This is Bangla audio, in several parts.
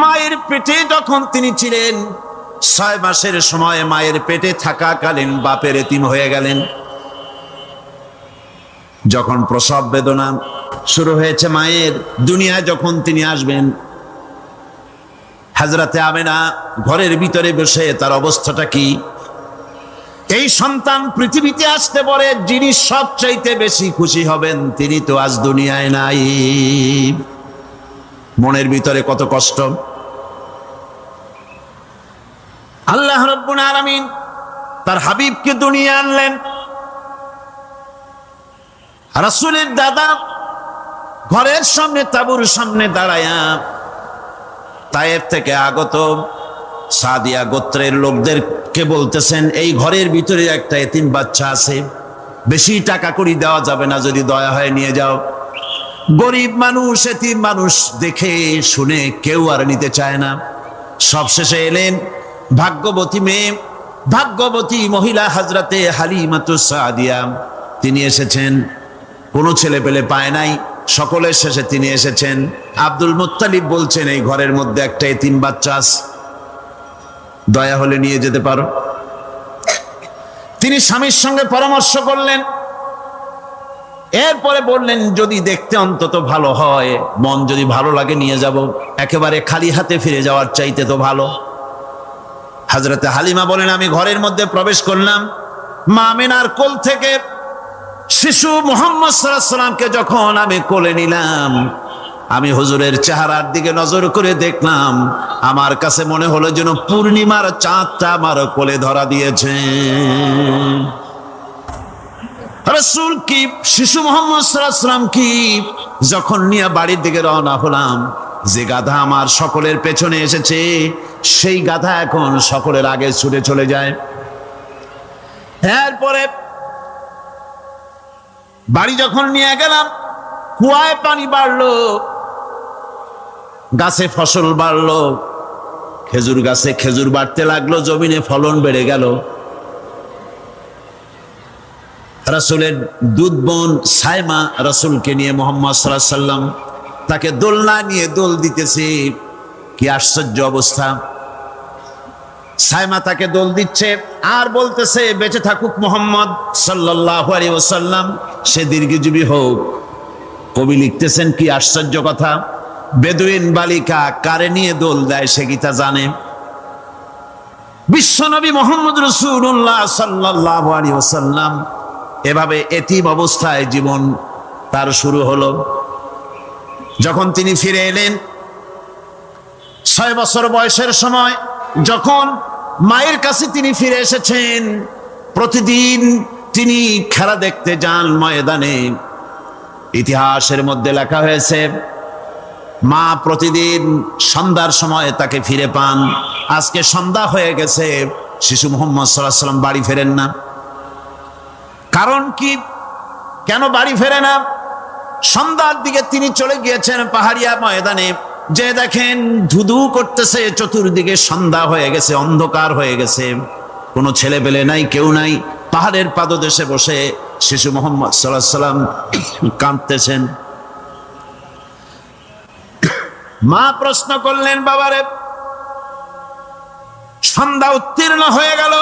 মায়ের পেটে যখন তিনি ছিলেন, ছয় মাসের সময় মায়ের পেটে থাকাকালীন বাপের এতিম হয়ে গেলেন। যখন প্রসব বেদনা শুরু হয়েছে মায়ের, দুনিয়ায় যখন তিনি আসবেন, হাজরাতে আমেনা ঘরের ভিতরে বসে তার অবস্থাটা কি? এই সন্তান পৃথিবীতে আসতে পারে, যিনি সবচাইতে বেশি খুশি হবেন, তিনি তো আজ দুনিয়ায় নাই। মনের ভিতরে কত কষ্ট। আল্লাহ রব্বুল তার হাবিবকে দুনিয়া আনলেন। রাসূলের দাদা ঘরের সামনে, তাবুর সামনে দাঁড়ায়া তায়ের থেকে আগত সাদিয়া গোত্রের লোকদেরকে বলতেছেন, এই ঘরের ভিতরে একটা এতিম বাচ্চা আছে, বেশি টাকা করি দেওয়া যাবে না, যদি দয়া হয় নিয়ে যাও। গরিব মানুষ, এতিম মানুষ দেখে, শুনে কেউ আর নিতে চায় না। সবশেষে এলেন ভাগ্যবতী মেয়ে, ভাগ্যবতী মহিলা হাজরাতে হালিমাতু সাদিয়া। তিনি এসেছেন। কোনো ছেলে পেলে পায় নাই। সকলের শেষে তিনি এসেছেন। আব্দুল মুত্তালিব বলছেন, এই ঘরের মধ্যে একটা এতিম বাচ্চা। দয়া হলে নিয়ে যেতে পারো? তিনি স্বামীর সঙ্গে পরামর্শ করলেন। এরপরে বললেন, যদি দেখতে অন্তত ভালো হয়, মন যদি ভালো লাগে নিয়ে যাব। একেবারে খালি হাতে ফিরে যাওয়ার চাইতে তো ভালো। হাজরতে হালিমা বলেন, আমি ঘরের মধ্যে প্রবেশ করলাম। মা আমিনার কোল থেকে শিশু মোহাম্মদ সাল্লামকে যখন আমি কোলে নিলাম, আমি হুজুরের চেহারার দিকে নজর করে দেখলাম, আমার কাছে মনে হলো যেন পূর্ণিমার চাঁদটা আমার কোলে ধরা দিয়েছে। রসুল কি? শিশু মোহাম্মদ কি? যখন নিয়ে বাড়ির দিকে রওনা হলাম, যে গাধা আমার সকলের পেছনে এসেছে, সেই গাধা এখন সকলের আগে ছুটে চলে যায়। এরপরে বাড়ি যখন নিয়ে গেলাম, কুয়ায় পানি বাড়লো, গাছে ফসল বাড়লো, খেজুর গাছে খেজুর বাড়তে লাগল, জমিনে ফলন বেড়ে গেল। রাসুলের দুধ বোন সাইমা রাসুলকে নিয়ে মোহাম্মদ সাল্লাহ সাল্লাম তাকে দোলনা নিয়ে দোল দিতেছে। কি আশ্চর্য অবস্থা। সাইমা তাকে দোল দিচ্ছে আর বলতেছে, বেঁচে থাকুক মোহাম্মদ সাল্লাহ ওসাল্লাম সে দীর্ঘজীবী হোক। কবি লিখতেছেন, কি আশ্চর্য কথা। বেদুইন বালিকা কারে নিয়ে দোল দেয় সে গীতা জানে? বিশ্বনবী মোহাম্মদ রসুল্লাহ সাল্লাহ আলী ওসাল্লাম এভাবে এতিম অবস্থায় জীবন তার শুরু হলো। যখন তিনি ফিরে এলেন, ছয় বছর বয়সের সময় যখন মায়ের কাছে তিনি ফিরে এসেছেন, প্রতিদিন তিনি খেলা দেখতে যান ময়দানে। ইতিহাসের মধ্যে লেখা হয়েছে, মা প্রতিদিন সন্ধ্যার সময় তাকে ফিরে পান। আজকে সন্ধ্যা হয়ে গেছে, শিশু মোহাম্মদ সাল্লাহ সাল্লাম বাড়ি ফেরেন না। কারণ কি? কেন বাড়ি ফেরে না? সন্ধ্যার দিকে তিনি চলে গিয়েছেন পাহাড়িয়া ময়দানে। যে দেখেন ধুধু করতেছে, চতুর্দিকে সন্ধ্যা হয়ে গেছে, অন্ধকার হয়ে গেছে। কোনো ছেলে পেলে নাই, কেউ নাই। পাহাড়ের পাদদেশে বসে শিশু মোহাম্মদ সাল্লাহ সাল্লাম কাঁদতেছেন। মা প্রশ্ন করলেন, বাবারে, সন্ধ্যা উত্তীর্ণ হয়ে গেল।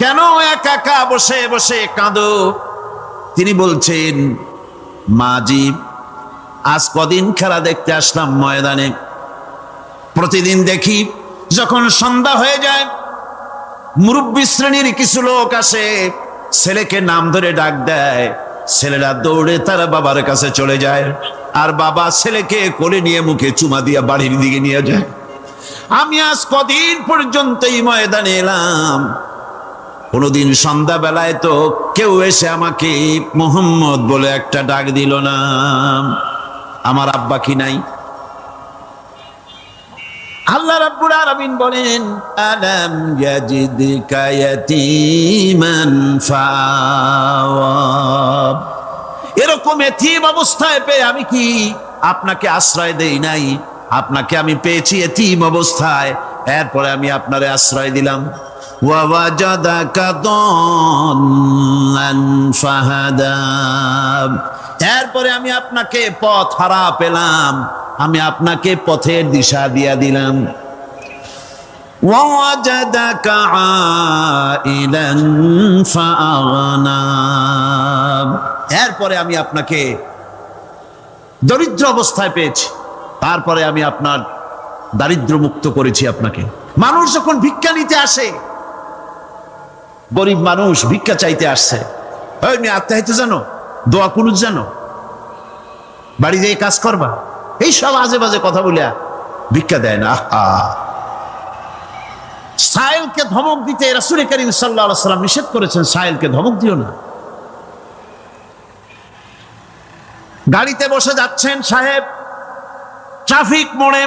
কেন একা একা বসে বসে কাঁদো? তিনি বলছেন মাজি আজ কদিন খেলা দেখতে আসলাম ময়দানে। প্রতিদিন দেখি যখন সন্ধ্যা হয়ে যায়, মুরব্বী শ্রেণির কিছু লোক আসে, ছেলেকে নাম ধরে ডাক দেয়। ছেলেরা দৌড়ে তারা বাবার কাছে চলে যায় আর বাবা ছেলেকে কোলে নিয়ে মুখে চুমা দিয়া বাড়ির দিকে নিয়ে যায়। আমি আজ কদিন পর্যন্ত এই ময়দানে এলাম। কোনোদিন সন্ধ্যাবেলায় তো কেউ এসে আমাকে মোহাম্মদ বলে একটা ডাক দিল না। আমার আব্বা কি নাই? আল্লাহ রাব্বুল আলামিন বলেন, আলাম ইয়াজিদকা ইয়াতীমান ফাওয়া এরকম এতিম অবস্থায় পেয়ে আমি কি আপনাকে আশ্রয় দেই নাই? আপনাকে আমি পেয়েছি এতিম অবস্থায়, এরপরে আমি আপনারে আশ্রয় দিলাম। ওয়াওয়াজাদাকা দাল্লান ফাহাদা এরপরে আমি আপনাকে পথ হারা পেলাম আমি আপনাকে পথের দিশা দিয়া দিলাম ووجدك عائلا فأغنى এরপরে আমি আপনাকে দরিদ্র অবস্থায় পেয়েছি তারপরে আমি আপনার দারিদ্র মুক্ত করেছি আপনাকে মানুষ যখন ভিক্ষা নিতে আসে গরিব মানুষ ভিক্ষা চাইতে আসছে। আত্মাহিত জানো? দোয়া কুনুজ জানো? বাড়ি যেয়ে কাজ করবা? এই সব আজে বাজে কথা বলিয়া ভিক্ষা দেয় না। আহা! সাহেলকে ধমক দিতে রাসুল করিম সাল্লাহ সাল্লাম নিষেধ করেছেন সাহেলকে ধমক দিও না। গাড়িতে বসে যাচ্ছেন সাহেব। ট্রাফিক মোড়ে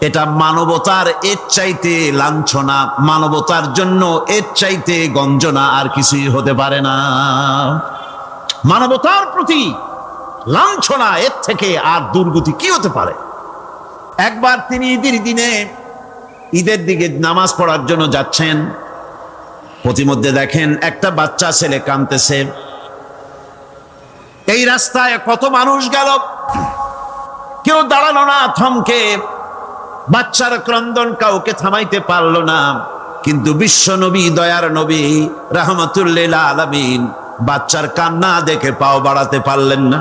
এটা মানবতার এর চাইতে লাঞ্ছনা, মানবতার জন্য এর চাইতে গঞ্জনা আর কিছুই হতে পারে না। মানবতার প্রতি লাঞ্ছনা এর থেকে আর দুর্গতি কি হতে পারে? একবার তিনি ঈদের দিনে ঈদের দিকে নামাজ পড়ার জন্য যাচ্ছেন। প্রতিমধ্যে দেখেন একটা বাচ্চা ছেলে কাঁদতেছে। এই রাস্তায় কত মানুষ গেল। কেউ দাঁড়াল না, থমকে বাচ্চার ক্রন্দন কাউকে থামাইতে পারল না। কিন্তু বিশ্ব নবী, দয়ার নবী, রাহমাতুল্লিল বাচ্চার কান্না দেখে পাও বাড়াতে পারলেন না।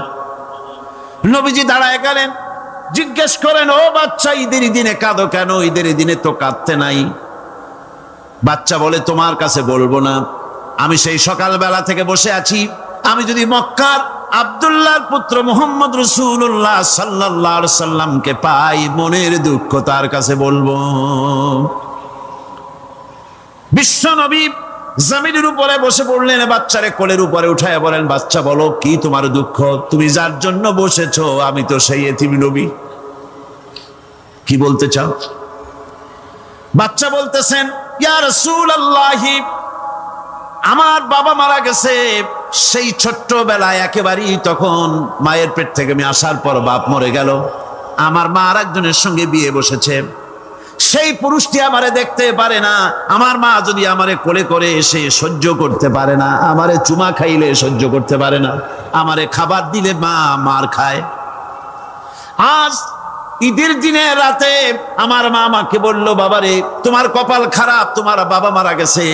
নবীজি দাঁড়ায় গেলেন, জিজ্ঞেস করেন, ও বাচ্চা, ঈদের দিনে কাঁদো কেন? ঈদের দিনে তো কাঁদতে নাই। বাচ্চা বলে, তোমার কাছে বলব না। আমি সেই সকালবেলা থেকে বসে আছি। আমি যদি মক্কার আবদুল্লাহর পুত্র মোহাম্মদ রসুল্লাহ সাল্লাহ সাল্লামকে পাই, মনের দুঃখ তার কাছে বলব। বিশ্ব নবী জামিনের উপরে বসে পড়লেন, বাচ্চারে কোলের উপরে উঠায় বলেন, বাচ্চা, বলো কি তোমার দুঃখ? তুমি যার জন্য বসেছ, আমি তো সেই এতিম নবী। কি বলতে চাও? বাচ্চা বলতেছেন রাসূলুল্লাহি, আমার বাবা মারা গেছে। সেই ছোট্টবেলায় একেবারেই তখন মায়ের পেট থেকে আমি আসার পর বাপ মরে গেল। আমার মা আর একজনের সঙ্গে বিয়ে বসেছে। সেই পুরুষটি আমারে দেখতে পারে না। আমার মা যদি আমারে কোলে করে এসে সহ্য করতে পারে না, আমারে চুমা খাইলে সহ্য করতে পারে না, আমারে খাবার দিলে মা মার খায়। আজ ঈদের দিনে রাতে আমার মা আমাকে বলল, বাবারে, তোমার কপাল খারাপ, তোমার বাবা মারা গেছে।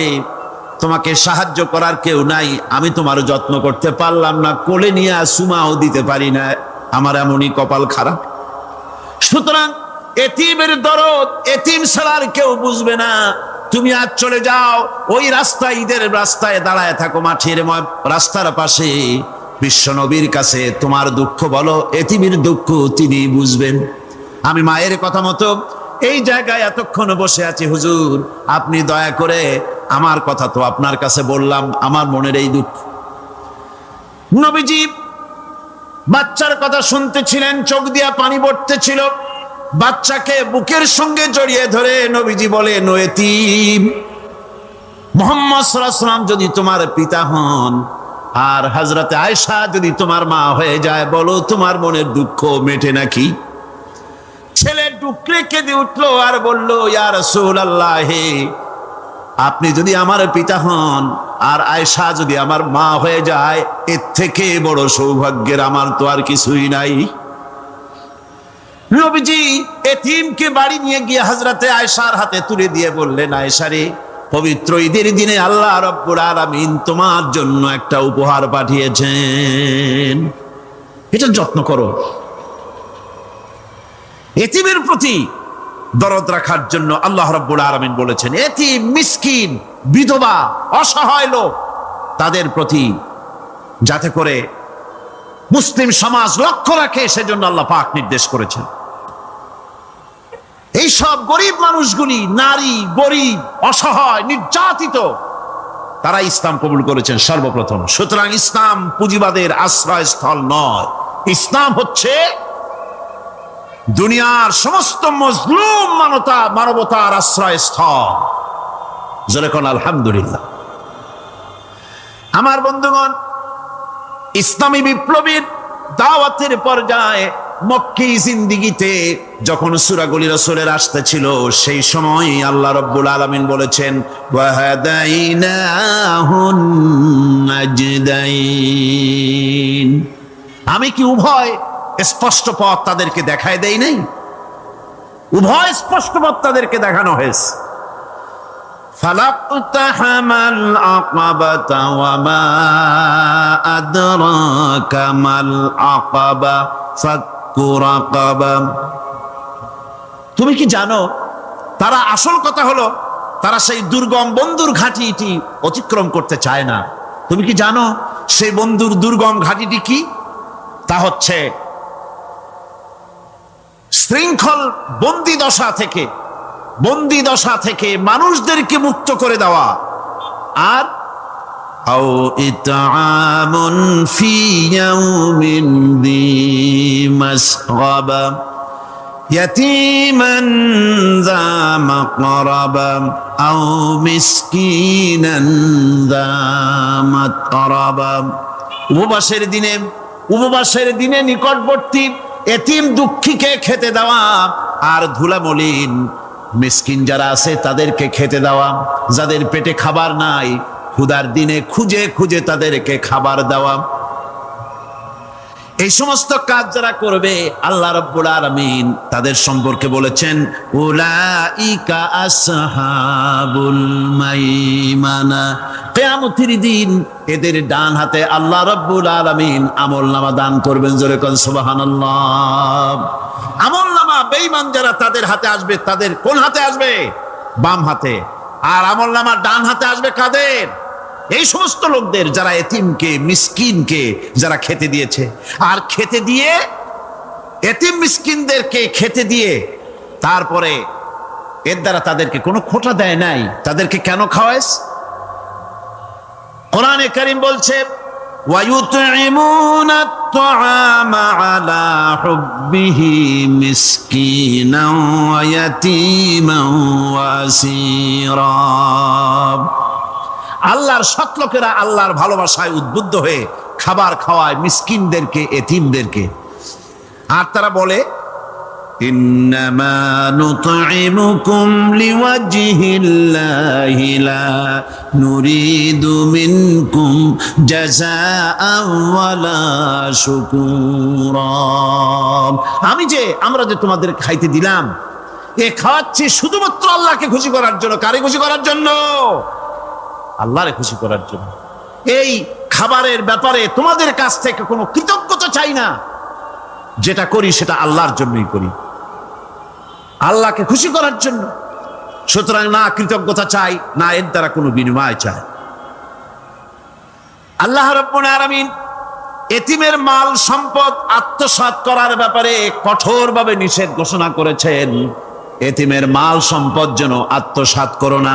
তোমাকে সাহায্য করার কেউ নাই, আমি তোমার যত্ন করতে পারলাম না, কোলে নিয়ে সুমাও দিতে পারি না, আমার এমনই কপাল খারাপ। সুতরাং এতিমের দরদ, এতিম ছাড়ার কেউ বুঝবে না। তুমি আজ চলে যাও, ওই রাস্তায় ঈদের রাস্তায় দাঁড়ায় থাকো মাঠের রাস্তার পাশে। বিশ্ব নবীর কাছে তোমার দুঃখ বলো, এতিমের দুঃখ তিনি বুঝবেন। আমি মায়ের কথা মতো এই জায়গায় এতক্ষণ বসে আছি, হুজুর, আপনি দয়া করে আমার কথা তো আপনার কাছে বললাম, আমার মনের এই দুঃখ। নবীজি বাচ্চার কথা শুনতেছিলেন, চোখ দিয়া পানি পড়তেছিল। বাচ্চাকে বুকের সঙ্গে জড়িয়ে ধরে নবীজি বলে নয়েতিম মোহাম্মদ সাল্লাম যদি তোমার পিতা হন আর হাজরতে আয়সা যদি তোমার মা হয়ে যায়, বলো তোমার মনের দুঃখ মেটে নাকি? ছেলে ডুকরে কেঁদে উঠল আর বলল ইয়ার রসুল আল্লাহে আপনি যদি আমার পিতা হন, আর আয়সা যদি আমার মা হয়ে যায়, এর থেকে বড় সৌভাগ্যের আমার তো আর কিছুই নাই। নবীজি এতিমকে বাড়ি নিয়ে গিয়ে হাজরাতে আয়সার হাতে তুলে দিয়ে বললেন আয়সারে পবিত্র ঈদের দিনে আল্লাহ রব্বুর আলামিন তোমার জন্য একটা উপহার পাঠিয়েছেন। এটা যত্ন করো। এতিমের প্রতি দরদ রাখার জন্য আল্লাহ রব্বুল আলমিন বলেছেন এতিম মিসকিন, বিধবা, অসহায় লোক, তাদের প্রতি যাতে করে মুসলিম সমাজ লক্ষ্য রাখে, সেজন্য আল্লাহ পাক নির্দেশ করেছেন। এই সব গরিব মানুষগুলি নারী, গরিব, অসহায়, নির্যাতিত, তারা ইসলাম কবুল করেছেন সর্বপ্রথম। সুতরাং ইসলাম পুঁজিবাদের আশ্রয়স্থল নয়। ইসলাম হচ্ছে দুনিয়ার সমস্ত মজলুম মানবতা, মানবতার আশ্রয়স্থল। যেরকম আলহামদুলিল্লাহ। আমার বন্ধুগণ, ইসলামী বিপ্লবীর দাওয়াতের পর্যায়ে মক্কি জিন্দিগিতে যখন সুরাগুলি রসুলের আসতেছিল, সেই সময় আল্লাহ রব্বুল আলমিন বলেছেন আমি কি উভয় স্পষ্ট পথ তাদেরকে দেখায় দেয় নাই। উভয় স্পষ্ট পথ তাদেরকে দেখানো হয়েছে। তুমি কি জানো তারা আসল কথা হলো তারা সেই দুর্গম বন্ধুর ঘাটিটি অতিক্রম করতে চায় না। তুমি কি জানো সেই বন্ধুর দুর্গম ঘাটিটি কি? তা হচ্ছে শৃঙ্খল বন্দি দশা থেকে বন্দি দশা থেকে মানুষদেরকে মুক্ত করে দেওয়া আর أو إطعام في يوم ذي مسغبة يتيما ذا مقربة أو مسكينا ذا متربة উপবাসের দিনে উপবাসের দিনে নিকটবর্তী এতিম দুঃখীকে খেতে দেওয়া, আর ধুলামলিন মিসকিন যারা আছে তাদেরকে খেতে দেওয়া, যাদের পেটে খাবার নাই খুদার দিনে খুঁজে খুঁজে তাদেরকে খাবার দেওয়া। এই সমস্ত কাজ যারা করবে, আল্লাহ রব্বুল আলামিন তাদের সম্পর্কে বলেছেন দিন এদের ডান হাতে আল্লাহ রব্বুল আলামিন আমল নামা দান করবেন, জোরে কোন সুবহানাল্লাহ। আমল নামা বেঈমান যারা তাদের হাতে আসবে, তাদের কোন হাতে আসবে? বাম হাতে। আর আমল নামা ডান হাতে আসবে কাদের? এই সমস্ত লোকদের যারা এতিমকে মিসকিনকে যারা খেতে দিয়েছে আর খেতে দিয়ে এতিম মিসকিনদেরকে খেতে দিয়ে তারপরে এর দ্বারা তাদেরকে কোনো খোটা দেয় নাই তাদেরকে কেন খাওয়াইস কোরআনে করিম বলছে ويطعمون الطعام على حبه مسكينا ويتيما واسيرا আল্লাহর সতলোকেরা আল্লাহর ভালোবাসায় উদ্বুদ্ধ হয়ে খাবার খাওয়ায় মিসকিনদেরকে, এতিমদেরকে। আর তারা বলে আমি যে, আমরা যে তোমাদের খাইতে দিলাম, এ খাওয়াচ্ছি শুধুমাত্র আল্লাহকে খুশি করার জন্য। কারে খুশি করার জন্য? আল্লাহরে খুশি করার জন্য। এই খাবারের ব্যাপারে তোমাদের কাছ থেকে কোনো কৃতজ্ঞতা চাই না। যেটা করি সেটা আল্লাহর জন্যই করি। আল্লাহকে খুশি করার জন্য। সুতরাং না কৃতজ্ঞতা চাই, না এর দ্বারা কোনো বিনিময় চাই। আল্লাহ রব্বুল আলামিন এতিমের মাল, সম্পদ আত্মসাৎ করার ব্যাপারে কঠোরভাবে নিষেধ ঘোষণা করেছেন। এতিমের মাল, সম্পদ যেন আত্মসাৎ করো না।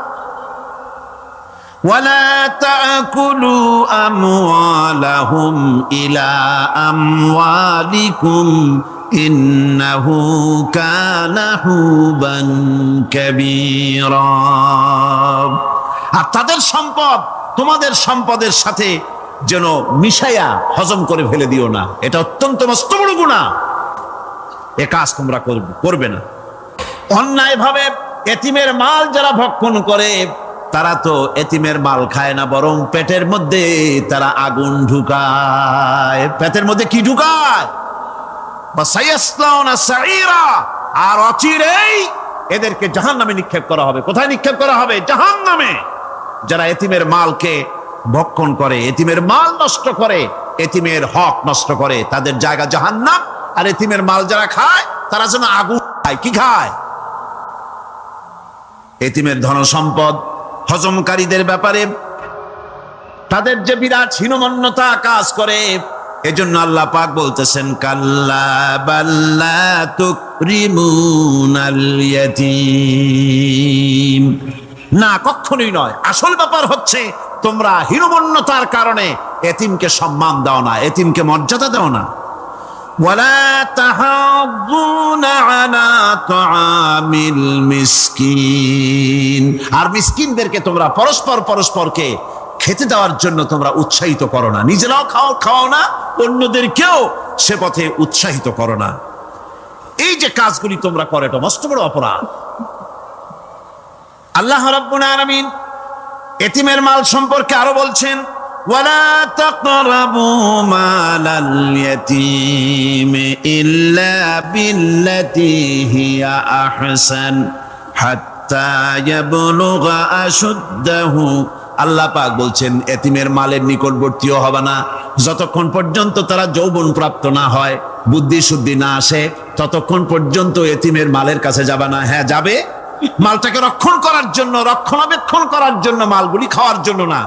ولا تأكلوا أموالهم إلى أموالكم إنه كان حوبا كبيرا আর তাদের সম্পদ তোমাদের সম্পদের সাথে যেন মিশাইয়া হজম করে ফেলে দিও না এটা অত্যন্ত মস্ত বড় গুণা এ কাজ তোমরা করবে করবে না অন্যায়ভাবে এতিমের মাল যারা ভক্ষণ করে তারা তো এতিমের মাল খায় না, বরং পেটের মধ্যে তারা আগুন ঢুকায়। পেটের মধ্যে কি ঢুকায়? আর অচিরেই এদেরকে জাহান নামে নিক্ষেপ করা হবে। কোথায় নিক্ষেপ করা হবে? জাহান নামে যারা এতিমের মালকে ভক্ষণ করে, এতিমের মাল নষ্ট করে, এতিমের হক নষ্ট করে, তাদের জায়গা জাহান্নাম। আর এতিমের মাল যারা খায়, তারা যেন আগুন খায় কি খায়? এতিমের ধন সম্পদ হজমকারীদের ব্যাপারে। তাদের যে বিরাট হীনমন্যতা কাজ করে, এজন্য আল্লাহ পাক বলতেছেন, কাল্লা বাল্লা তুকরিমুনাল ইয়াতীম। না, কখনোই নয়। আসল ব্যাপার হচ্ছে, তোমরা হীনমন্যতার কারণে এতিমকে সম্মান দাও না, এতিমকে মর্যাদা দাও না। ولا تحاضون على طعام المسكين আর মিসকিনদেরকে তোমরা পরস্পর পরস্পরকে খেতে দেওয়ার জন্য তোমরা উৎসাহিত করো না নিজেরাও খাও খাও না অন্যদেরকেও সে পথে উৎসাহিত করো না এই যে কাজগুলি তোমরা করো এটা মস্ত বড় অপরাধ আল্লাহ রাব্বুল আলামিন এতিমের মাল সম্পর্কে আরো বলছেন ولا تقربوا مال اليتيم إلا بالتي هي أحسن حتى يبلغ أشده আল্লাহ পাক বলছেন এতিমের মালের নিকটবর্তীও হবে না যতক্ষণ পর্যন্ত তারা যৌবন প্রাপ্ত না হয় বুদ্ধি শুদ্ধি না আসে ততক্ষণ পর্যন্ত এতিমের মালের কাছে যাবে না হ্যাঁ যাবে মালটাকে রক্ষণ করার জন্য রক্ষণাবেক্ষণ করার জন্য মালগুলি খাওয়ার জন্য না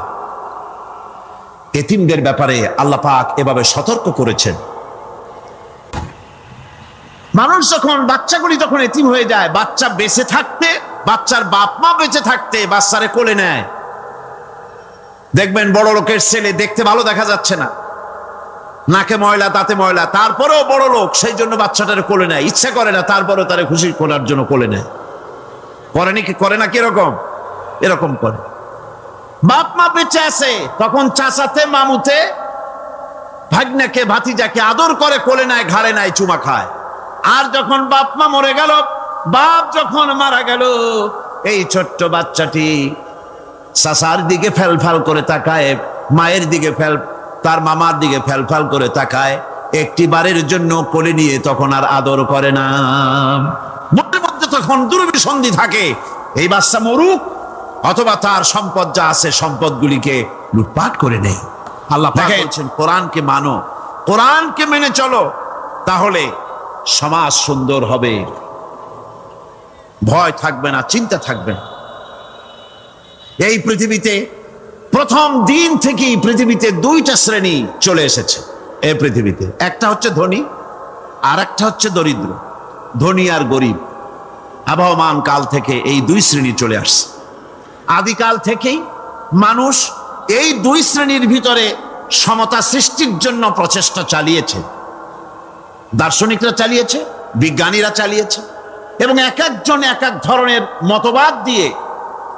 এতিমদের ব্যাপারে আল্লাহ পাক এভাবে সতর্ক করেছেন। মানুষ যখন, বাচ্চাগুলি যখন এতিম হয়ে যায়, বাচ্চা বেঁচে থাকতে, বাচ্চার বাপ মা বেঁচে থাকতে বাচ্চারে কোলে নেয়। দেখবেন বড় লোকের ছেলে দেখতে ভালো দেখা যাচ্ছে না। নাকে ময়লা তাতে ময়লা, তারপরেও বড় লোক সেই জন্য বাচ্চাটারে কোলে নেয়। ইচ্ছা করে না তারপরেও তারে খুশি করার জন্য কোলে নেয়। করে নাকি, করে না কীরকম এরকম করে। বাপ মা বেঁচে আছে, তখন চাচাতে, মামুতে, ভাগ্নাকে, ভাতিজাকে আদর করে কোলে নেয়, ঘাড়ে নেয়, চুমা খায়। আর যখন বাপ মা মরে গেল, বাপ যখন মারা গেল, এই ছোট্ট বাচ্চাটি চাচার দিকে ফেল ফেল করে তাকায়, মায়ের দিকে ফেল, তার মামার দিকে ফেল ফেল করে তাকায়। একটি বারের জন্য কোলে নিয়ে তখন আর আদর করে না। মনের মধ্যে তখন দুর্বিসন্ধি থাকে। এই বাচ্চা মরুক অথবা তার সম্পদ যা আছে সম্পদগুলিকে লুটপাট করে নেই। আল্লাহ বলছেন কোরআনকে মানো। কোরআনকে মেনে চলো তাহলে সমাজ সুন্দর হবে। ভয় থাকবে না চিন্তা থাকবে না। এই পৃথিবীতে প্রথম দিন থেকেই পৃথিবীতে দুইটা শ্রেণি চলে এসেছে এই পৃথিবীতে। একটা হচ্ছে ধনী আর একটা হচ্ছে দরিদ্র। ধনী আর গরিব। আবহমান কাল থেকে এই দুই শ্রেণি চলে আসছে। আদিকাল থেকেই মানুষ এই দুই শ্রেণির ভিতরে সমতা সৃষ্টির জন্য প্রচেষ্টা চালিয়েছে। দার্শনিকরা চালিয়েছে, বিজ্ঞানীরা চালিয়েছে এবং এক একজন এক এক ধরনের মতবাদ দিয়ে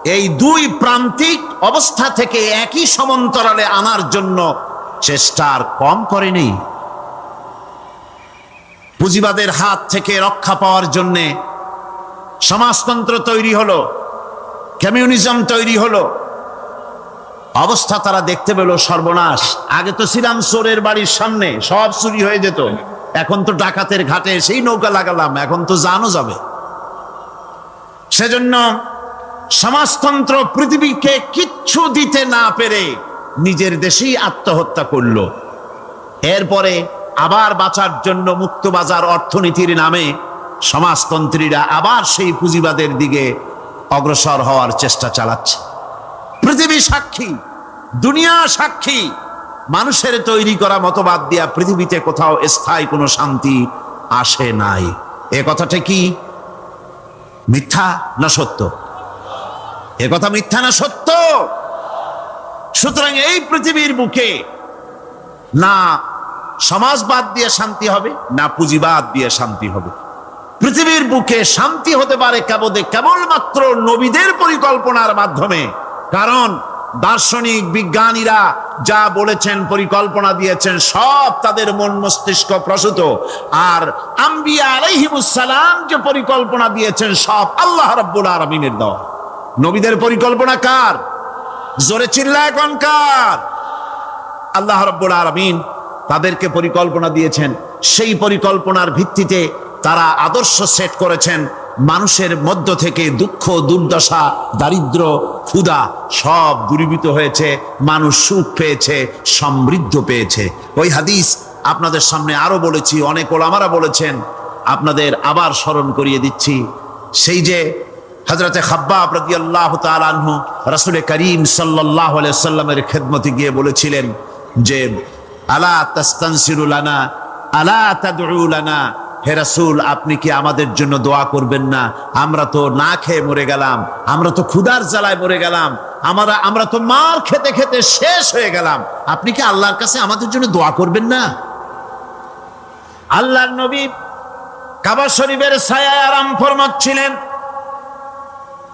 এই দুই প্রান্তিক অবস্থা থেকে একই সমান্তরালে আনার জন্য চেষ্টা আর কম করেনি। পুঁজিবাদের হাত থেকে রক্ষা পাওয়ার জন্যে সমাজতন্ত্র তৈরি হলো। কমিউনিজম তৈরি হলো। অবস্থা তারা দেখতে পেল সর্বনাশ। আগে তো ছিলাম চোরের বাড়ির সামনে, সব চুরি হয়ে যেত। এখন তো ডাকাতের ঘাটে সেই নৌকা লাগালাম, এখন তো জানো যাবে। সেজন্য সমাজতন্ত্র পৃথিবীকে কিচ্ছু দিতে না পেরে নিজের দেশেই আত্মহত্যা করল। এরপরে আবার বাঁচার জন্য মুক্তবাজার অর্থনীতির নামে সমাজতন্ত্রীরা আবার সেই পুঁজিবাদের দিকে অগ্রসর হওয়ার চেষ্টা চালাচ্ছে। পৃথিবী সাক্ষী, দুনিয়া সাক্ষী, মানুষের তৈরি করা মতবাদ দিয়া পৃথিবীতে কোথাও স্থায়ী কোনো শান্তি আসে নাই। এ কথাটা কি মিথ্যা না সত্য? এ কথা মিথ্যা না সত্য? সুতরাং এই পৃথিবীর বুকে না সমাজবাদ দিয়ে শান্তি হবে, না পুঁজিবাদ দিয়ে শান্তি হবে। পৃথিবীর বুকে শান্তি হতে পারে কেবল কেবলমাত্র নবীদের পরিকল্পনার মাধ্যমে। কারণ দার্শনিক বিজ্ঞানীরা যা বলেছেন, পরিকল্পনা দিয়েছেন, সব তাদের মন মস্তিষ্ক প্রসূত। আর আম্বিয়া আলাইহিমুসালাম যে পরিকল্পনা দিয়েছেন, সব আল্লাহ রাব্বুল আলামিনের দেওয়া। নবীদের পরিকল্পনা কার? জোরে চিল্লা এখন কার? আল্লাহ রব্বুল আলমিন তাদেরকে পরিকল্পনা দিয়েছেন। সেই পরিকল্পনার ভিত্তিতে তারা আদর্শ সেট করেছেন মানুষের মধ্য থেকে দুঃখ, দুর্দশা, দারিদ্র, ক্ষুধা সব দূরীভূত হয়েছে। মানুষ সুখ পেয়েছে, সমৃদ্ধ পেয়েছে। ওই হাদিস আপনাদের সামনে আরও বলেছি, অনেক ওলামারা বলেছেন, আপনাদের আবার স্মরণ করিয়ে দিচ্ছি। সেই যে হজরতে খাব্বাব রাদি আল্লাহ তালু রাসুল করিম সাল্লাহ সাল্লামের খেদমতে গিয়ে বলেছিলেন যে, আলা তাস্তানসিরুলানা আলা তাদউলানা হে রাসূল, আপনি কি আমাদের জন্য দোয়া করবেন না? আমরা তো না খেয়ে মরে গেলাম, আমরা তো ক্ষুধার জ্বালায় মরে গেলাম, আমরা আমরা তো মার খেতে খেতে শেষ হয়ে গেলাম। আপনি কি আল্লাহর কাছে আমাদের জন্য দোয়া করবেন না? আল্লাহর নবী কাবা শরীফের ছায়ায় আরাম ফরমাচ্ছিলেন।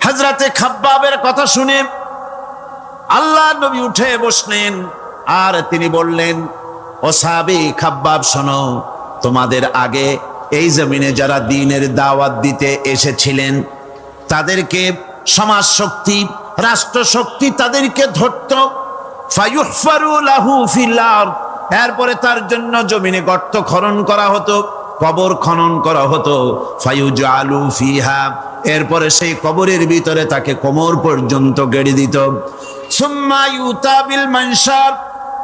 হাজরাতে খাব্বাবের কথা শুনে আল্লাহ নবী উঠে বসলেন আর তিনি বললেন, ও সাবি খাব্বাব, শোনো, তোমাদের আগে এই জমিনে যারা দিনের দাওয়াত দিতে এসেছিলেন, তাদেরকে সমাজ শক্তি রাষ্ট্র শক্তি তাদেরকে ধরত। এরপরে তার জন্য জমিনে গর্ত খনন করা হতো, কবর খনন করা হতো। আলু ফিহা। এরপরে সেই কবরের ভিতরে তাকে কোমর পর্যন্ত গেড়ে দিত।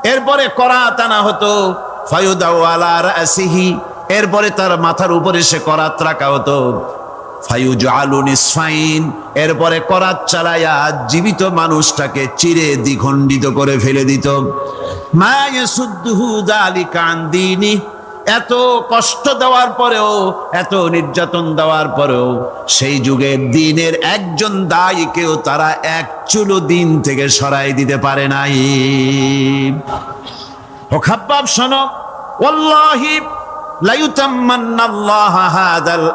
এরপরে করা টানা হতো। রাসিহি। এরপরে তার মাথার উপরে সে করাত রাখা হতো। ফায়ুজ আলু নিসফাইন। এরপরে করাত চালাইয়া জীবিত মানুষটাকে চিরে দ্বিখণ্ডিত করে ফেলে দিত। যালিকা এত কষ্ট দেওয়ার পরেও, এত নির্যাতন দেওয়ার পরেও, সেই যুগে দিনের একজন দায়ীকেও তারা এক চুলো দিন থেকে সরাই দিতে পারে নাই। ও খাব্বাব, শোনো।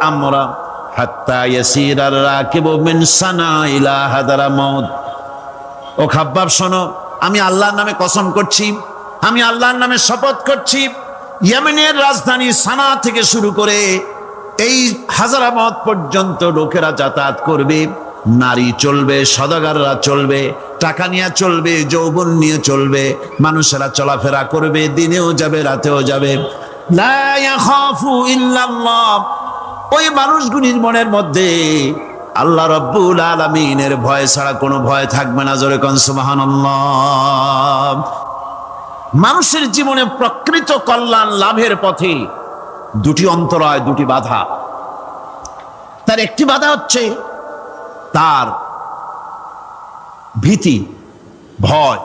আমরা হাত্তা ইয়াসিরা রাকিবু মিন ও খাব্বাব, শোনো, আমি আল্লাহর নামে কসম করছি, আমি আল্লাহর নামে শপথ করছি, ইয়েমেনের রাজধানী সানা থেকে শুরু করে এই হাজারাবাদ পর্যন্ত লোকেরা যাতায়াত করবে, নারী চলবে, সদাগাররা চলবে, টাকা নিয়ে চলবে, যৌবন নিয়ে চলবে, মানুষেরা চলাফেরা করবে, দিনেও যাবে, রাতেও যাবে। ওই মানুষগুলির মনের মধ্যে আল্লাহ রব্বুল আলমিনের ভয় ছাড়া কোনো ভয় থাকবে না, জোরে কন সুবহানাল্লাহ। মানুষের জীবনে প্রকৃত কল্যাণ লাভের পথে দুটি অন্তরায় দুটি বাধা। তার একটি বাধা হচ্ছে তার ভীতি, ভয়,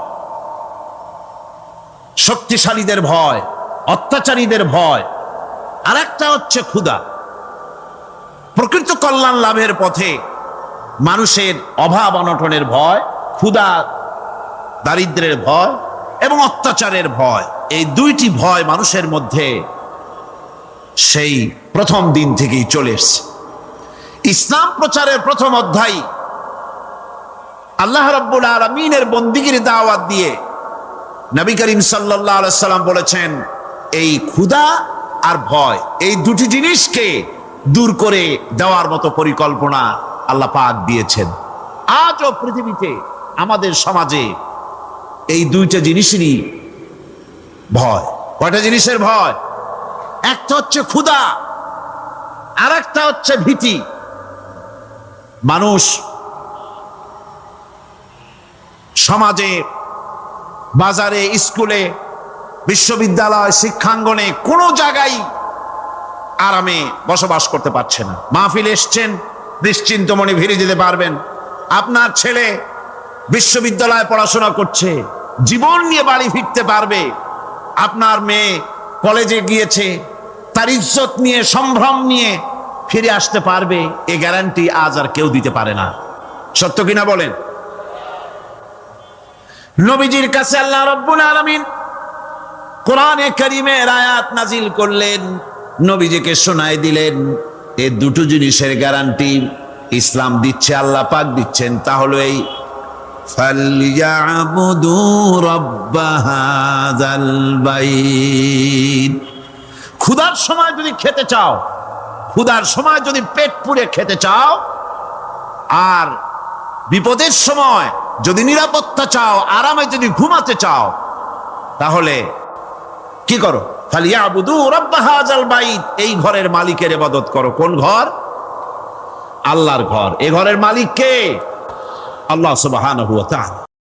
শক্তিশালীদের ভয়। অত্যাচারীদের ভয়। আর একটা হচ্ছে ক্ষুধা। প্রকৃত কল্যাণ লাভের পথে মানুষের অভাব অনটনের ভয়, ক্ষুধা, দারিদ্রের ভয় এবং অত্যাচারের ভয়। এই দুইটি ভয় মানুষের মধ্যে সেই প্রথম দিন থেকেই চলে এসছে। ইসলাম প্রচারের প্রথম অধ্যায় আল্লাহ রাব্বুল আলমিনের বন্দিগির দাওয়াত দিয়ে নবী করিম সাল্লাহ সাল্লাম বলেছেন এই ক্ষুধা আর ভয়, এই দুটি জিনিসকে দূর করে দেওয়ার মতো পরিকল্পনা আল্লাহ পাক দিয়েছেন। আজও পৃথিবীতে, আমাদের সমাজে এই দুইটা জিনিসেরই ভয়। কয়টা জিনিসের ভয়? একটা হচ্ছে ক্ষুধা আর একটা হচ্ছে ভীতি। মানুষ সমাজে, বাজারে, স্কুলে বিশ্ববিদ্যালয়, শিক্ষাঙ্গনে কোনো জায়গায় আরামে বসবাস করতে পারছে না। মাহফিল এসছেন নিশ্চিন্ত মনে ভিড়ে যেতে পারবেন। আপনার ছেলে বিশ্ববিদ্যালয়ে পড়াশোনা করছে, জীবন নিয়ে বাড়ি ফিরতে পারবে। আপনার মেয়ে কলেজে গিয়েছে, তার ইজ্জত নিয়ে, সম্ভ্রম নিয়ে ফিরে আসতে পারবে, এ গ্যারান্টি আজ আর কেউ দিতে পারে না। সত্য কিনা বলেন? নবীজির কাছে আল্লাহ রব্বুল আলামিন কোরআনে করিমের আয়াত নাজিল করলেন, নবীজিকে শোনাই দিলেন, এ দুটো জিনিসের গ্যারান্টি ইসলাম দিচ্ছে, আল্লাহ পাক দিচ্ছেন তাহলে এই ক্ষুধার সময় যদি খেতে চাও, ক্ষুধার সময় যদি পেট পুড়ে খেতে চাও, আর বিপদের সময় যদি নিরাপত্তা চাও, আরামে যদি ঘুমাতে চাও, তাহলে কি করো? এই ঘরের মালিকের এবাদত করো। কোন ঘর? আল্লাহর ঘর। এ ঘরের মালিক কে? আল্লাহ সুবাহ